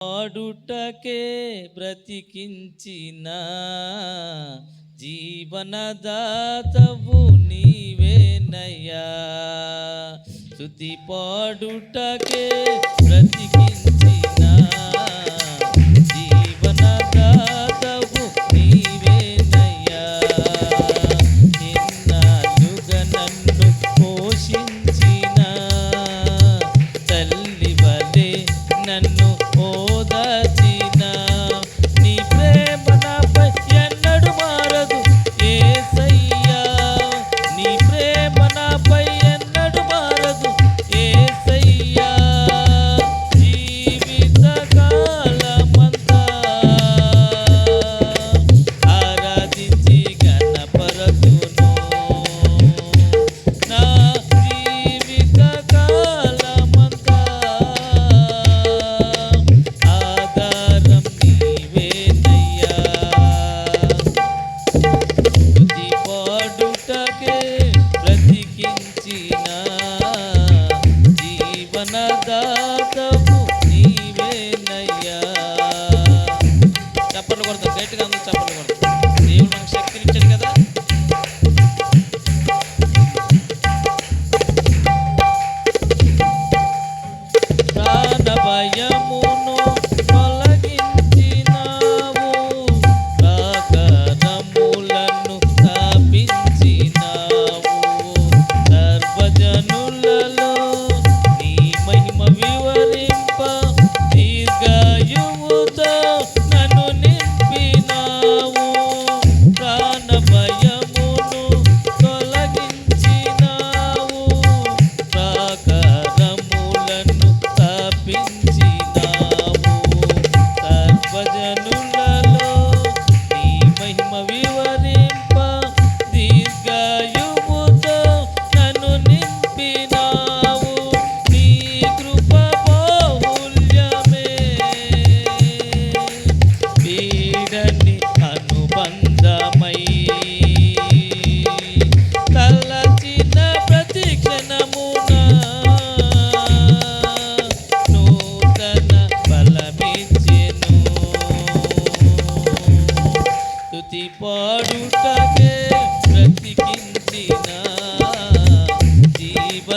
పాడుటకే బ్రతికించిన జీవనదాతవు నీవేనయ్యా. శృతి పాడుటకే బ్రతికించిన జీవనదాతవు నీవేనయ్యా. నిన్నాలుగా నన్ను పోషించి దాతము నీవేనయ్యా. చెప్పండి కొడతాం గట్టిగా భజనులలో నీ మహిమ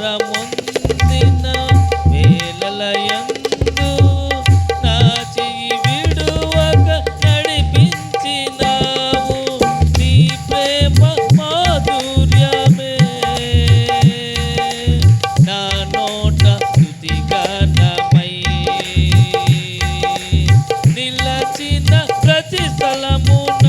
భారముందిన వేలలయందు నా విడువక నడిపించినావు. నీ ప్రేమ మాధుర్యమే. నా నోట స్థుతిగానమై నిలచిన ప్రతి స్థలమున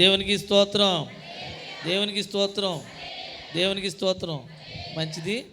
దేవునికి స్తోత్రం. దేవునికి స్తోత్రం. దేవునికి స్తోత్రం. మంచిది.